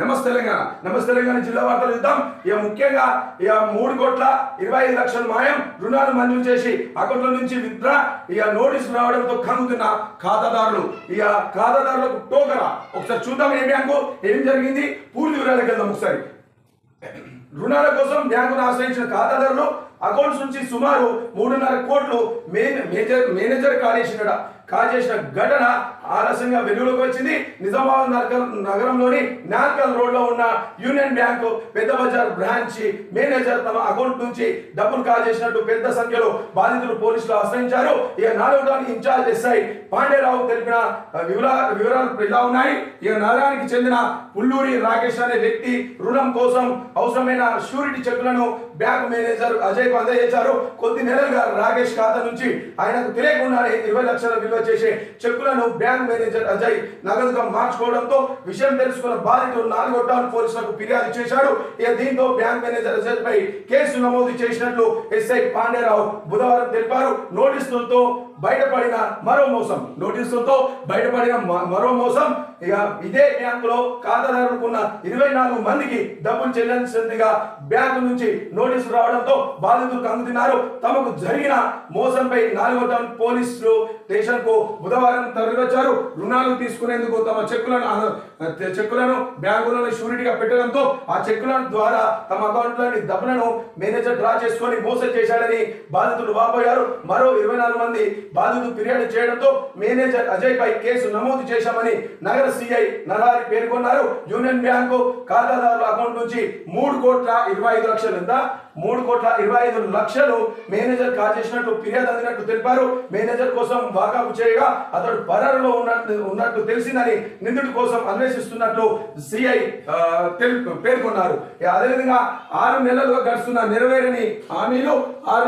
నమస్తే తెలంగాణ. నమస్తే తెలంగాణ జిల్లా వార్తలు ఇద్దాం ఇక ముఖ్యంగా ఇక మూడు కోట్ల ఇరవై ఐదు లక్షల మాయం రుణాలు మంజూరు చేసి అకౌంట్ల నుంచి విత్డ్రా. ఇక నోటీసులు రావడంతో కనుగుతున్న ఖాతాదారులు. ఇక ఖాతాదారులకు టోకరా. ఒకసారి చూద్దాం ఏ బ్యాంకు ఏం జరిగింది. పూర్తి వివరాలకు వెళ్దాం ఒకసారి. రుణాల కోసం బ్యాంకును ఆశ్రయించిన ఖాతాదారులు అకౌంట్స్ నుంచి సుమారు మూడున్నర కోట్లు మే- మేజర్ మేనేజర్ కాజేసిన కాజేసిన ఘటన ఆలస్యంగా వెలుగులోకి వచ్చింది. నిజామాబాద్ నగరం నగరంలోని నాల్కల్ రోడ్లో ఉన్న union bank Pedda Bazar branch manager తమ అకౌంట్ నుంచి డబ్బులు కాజేసినట్టు పెద్ద సంఖ్యలో బాధితులు పోలీసులు ఆశ్రయించారు. ఇక నాలుగు టౌన్ ఇన్ఛార్జ్ ఎస్ఐ పాండేరావు తెలిపిన వివరా వివరాలు ఇలా ఉన్నాయి. ఇక నగరానికి చెందిన పుల్లూరి రాకేష్ అనే వ్యక్తి రుణం కోసం అవసరమైన షూరిటీ చెక్కులను బ్యాంక్ మేనేజర్ అజయ్ కు అందజేశారు. కొద్ది నెలలుగా రాకేష్ ఖాతా నుంచి ఆయనకు తెలియకుండానే ఇరవై లక్షల విలువ చేసే చెక్కులను బ్యాంక్ మేనేజర్ అజయ్ నగదుగా మార్చుకోవడంతో విషయం తెలుసుకున్న బాధితుడు నాలుగో టౌన్ పోలీసులకు ఫిర్యాదు చేశాడు. ఇక దీంతో బ్యాంక్ మేనేజర్ అజయ్ పై కేసు నమోదు చేసినట్లు ఎస్ఐ పాండేరావు బుధవారం తెలిపారు. నోటీసులతో బయటపడిన మరో మోసం నోటీసులతో బయటపడిన మరో మోసం. ఇక ఇదే బ్యాంకులో ఖాతాదారులకున్న ఇరవై నాలుగు మందికి డబ్బులు చెల్లించిందిగా బ్యాంకు నుంచి నోటీసులు రావడంతో బాధితులు కంగుతున్నారు తమకు జరిగిన మోసంపై నాలుగో టౌన్ పోలీసులు స్టేషన్కు బుధవారం తరలివచ్చారు. రుణాలు తీసుకునేందుకు తమ చెక్కులను చెక్కులను బ్యాంకులను షూరిటీగా పెట్టడంతో ఆ చెక్కుల ద్వారా తమ అకౌంట్లోని డబ్బులను మేనేజర్ డ్రా చేసుకొని మోసం చేశాడని బాధితులు వాపోయారు. మరో ఇరవై నాలుగు మంది బాధితులు ఫిర్యాదు చేయడంతో మేనేజర్ అజయ్ పై కేసు నమోదు చేశామని నగర సిఐ నరారి పేర్కొన్నారు. యూనియన్ బ్యాంకు ఖాతాదారుల అకౌంట్ నుంచి మూడు కోట్ల ఇరవై ఐదు లక్షలు ఎంత మూడు కోట్ల ఇరవై ఐదు లక్షలు మేనేజర్ కాజేసినట్టు ఫిర్యాదు అందినట్టు తెలిపారు. మేనేజర్ కోసం వాకాపు చేయగా అతడు పరారులో ఉన్నట్టు ఉన్నట్టు తెలిసిందని నిందితుడి కోసం అన్వేషిస్తున్నట్లు సిఐ పేర్కొన్నారు. అదేవిధంగా ఆరు నెలలుగా గడుస్తున్న నెరవేరని హామీలు ఆరు